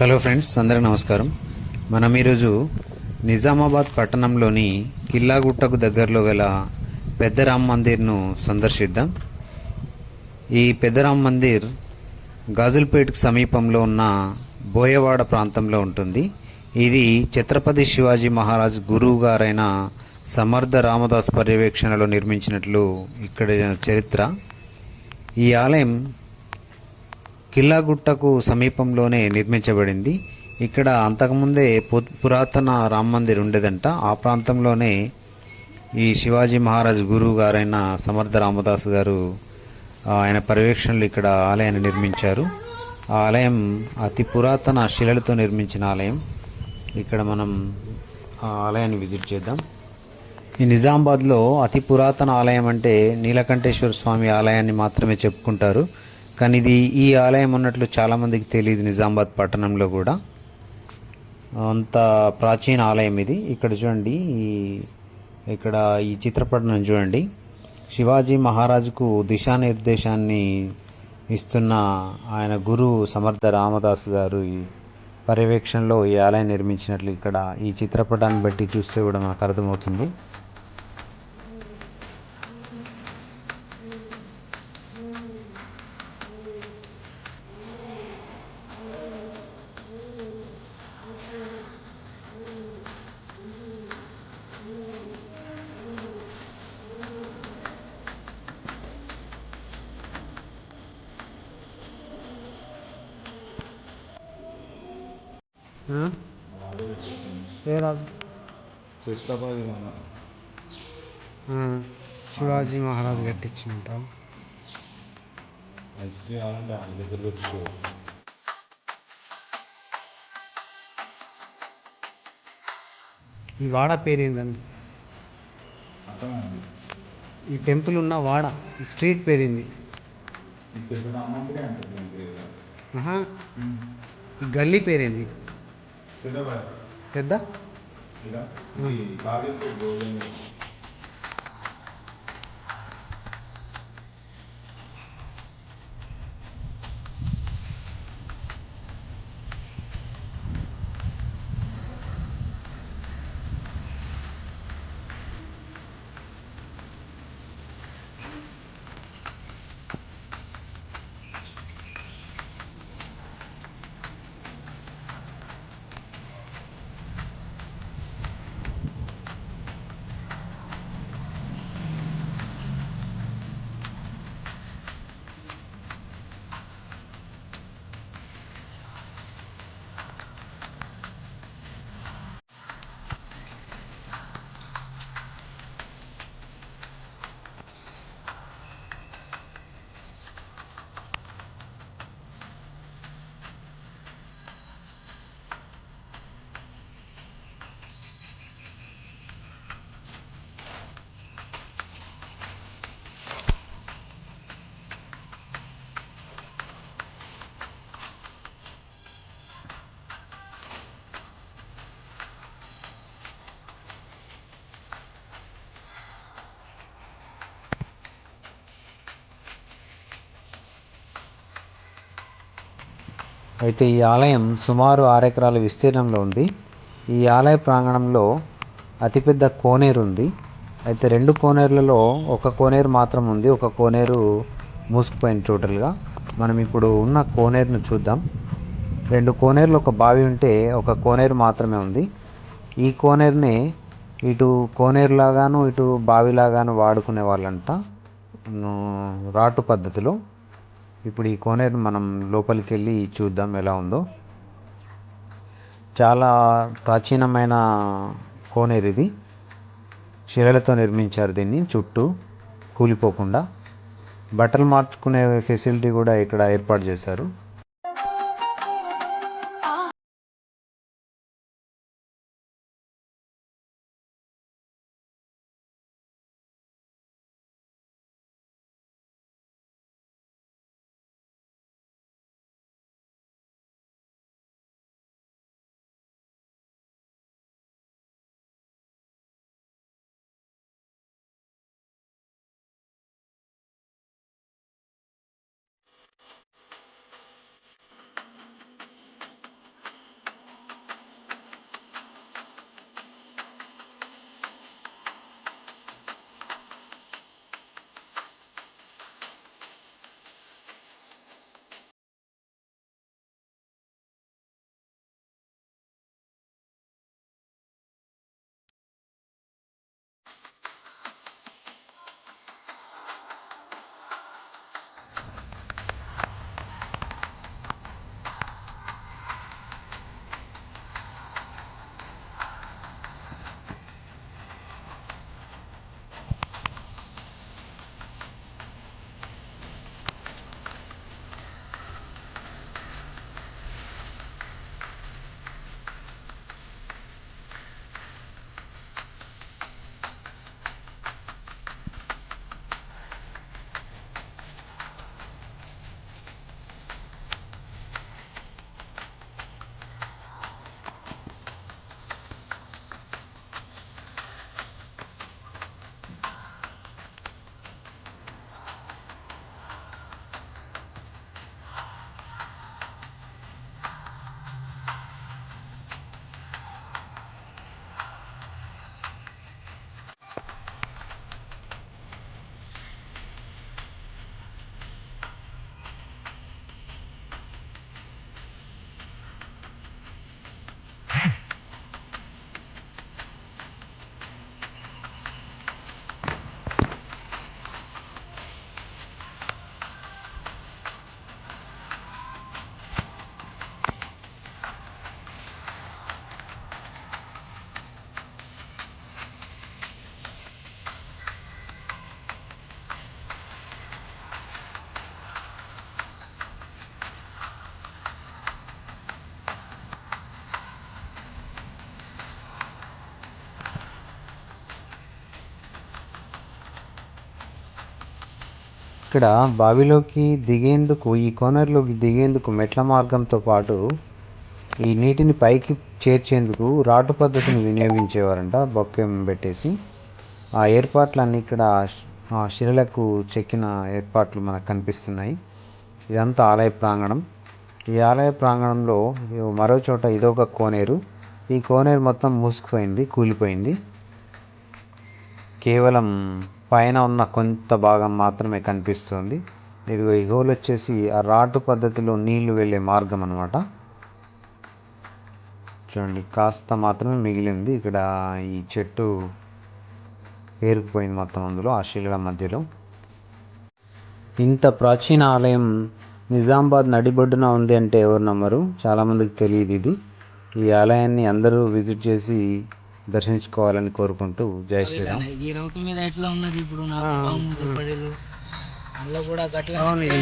Hello friends అందరికీ నమస్కారం. మనం ఈరోజు నిజామాబాద్ పట్టణంలోని కిల్లాగుట్టకు దగ్గరలో గల పెద్దరామ్ మందిర్ను సందర్శిద్దాం. ఈ పెద్దరామ్ మందిర్ గాజుల్పేట్కు సమీపంలో ఉన్న బోయవాడ ప్రాంతంలో ఉంటుంది. ఇది ఛత్రపతి శివాజీ మహారాజ్ గురువు గారైన సమర్థ రామదాస్ పర్యవేక్షణలో నిర్మించినట్లు ఇక్కడ చరిత్ర. ఈ ఆలయం కిల్లాగుట్టకు సమీపంలోనే నిర్మించబడింది. ఇక్కడ అంతకుముందే పురాతన రామ మందిర్ ఉండేదంట. ఆ ప్రాంతంలోనే ఈ శివాజీ మహారాజ్ గురువు గారైన సమర్థ రామదాస్ గారు ఆయన పర్యవేక్షణలు ఇక్కడ ఆలయాన్ని నిర్మించారు. ఆ ఆలయం అతి పురాతన శిలలతో నిర్మించిన ఆలయం. ఇక్కడ మనం ఆ ఆలయాన్ని విజిట్ చేద్దాం. ఈ నిజామాబాద్లో అతి పురాతన ఆలయం అంటే నీలకంఠేశ్వర స్వామి ఆలయాన్ని మాత్రమే చెప్పుకుంటారు. కానీ ఇది ఈ ఆలయం ఉన్నట్లు చాలామందికి తెలియదు నిజామాబాద్ పట్టణంలో కూడా. అంత ప్రాచీన ఆలయం ఇది. ఇక్కడ చూడండి ఈ ఇక్కడ ఈ చిత్రపటం చూడండి. శివాజీ మహారాజుకు దిశానిర్దేశాన్ని ఇస్తున్న ఆయన గురువు సమర్థ రామదాస్ గారు ఈ పర్యవేక్షణలో ఈ ఆలయం నిర్మించినట్లు ఇక్కడ ఈ చిత్రపటాన్ని బట్టి చూస్తే కూడా మనకు అర్థమవుతుంది. కృష్ణపతి మన. శివాజీ మహారాజ్ కట్టించినట్ట మంచిది కావాలంటే ఆయన దగ్గర పెట్టుకో. ఈ వాడ పేరు ఏందండి అర్థమైంది. ఈ టెంపుల్ ఉన్న వాడ ఈ స్ట్రీట్ పేరు ఏంది ఈ పెద్ద రామంటే అంటుంది ఇంకే ఆహా, ఈ గల్లీ పేరేంది? పెద్ద అయితే ఈ ఆలయం సుమారు ఆరు ఎకరాల విస్తీర్ణంలో ఉంది. ఈ ఆలయ ప్రాంగణంలో అతిపెద్ద కోనేరు ఉంది. అయితే రెండు కోనేరులలో ఒక కోనేరు మాత్రం ఉంది. ఒక కోనేరు మూసుకుపోయింది టోటల్గా. మనం ఇప్పుడు ఉన్న కోనేరును చూద్దాం. రెండు కోనేరులు ఒక బావి ఉంటే ఒక కోనేరు మాత్రమే ఉంది. ఈ కోనేరుని ఇటు కోనేరులాగాను ఇటు బావిలాగాను వాడుకునే వాళ్ళంట. రాటు పద్ధతిలో. ఇప్పుడు ఈ కోనేరు మనం లోపలికి వెళ్ళి చూద్దాం ఎలా ఉందో. చాలా ప్రాచీనమైన కోనేరు ఇది. శిలలతో నిర్మించారు దీన్ని చుట్టూ కూలిపోకుండా. బట్టలు మార్చుకునే ఫెసిలిటీ కూడా ఇక్కడ ఏర్పాటు చేశారు. ఇక్కడ బావిలోకి దిగేందుకు ఈ కోనర్లోకి దిగేందుకు మెట్ల మార్గంతో పాటు ఈ నీటిని పైకి చేర్చేందుకు రాటు పద్ధతిని వినియోగించేవారంట బొక్కెం పెట్టేసి. ఆ ఏర్పాట్లన్నీ ఇక్కడ శిలలకు చెక్కిన ఏర్పాట్లు మనకు కనిపిస్తున్నాయి. ఇదంతా ఆలయ ప్రాంగణం. ఈ ఆలయ ప్రాంగణంలో మరో చోట ఇదొక కోనేరు. ఈ కోనేరు మొత్తం మూసుకుపోయింది కూలిపోయింది. కేవలం పైన ఉన్న కొంత భాగం మాత్రమే కనిపిస్తుంది. ఇదిగో ఈ హోల్ వచ్చేసి ఆ రాటు పద్ధతిలో నీళ్ళు వెళ్ళే మార్గం అనమాట చూడండి కాస్త మాత్రమే మిగిలింది. ఇక్కడ ఈ చెట్టు పేరుకుపోయింది మొత్తం అందులో ఆ శిలల మధ్యలో. ఇంత ప్రాచీన ఆలయం నిజామాబాద్ నడిబొడ్డున ఉంది అంటే ఎవరు నమ్మరు? చాలామందికి తెలియదు ఇది. ఈ ఆలయాన్ని అందరూ విజిట్ చేసి దర్శించుకోవాలని కోరుకుంటూ జై శ్రీరామ్. ఈ రౌతు మీద ఎట్లా ఉన్నది ఇప్పుడు అందులో కూడా గట్ల అవును. ఇది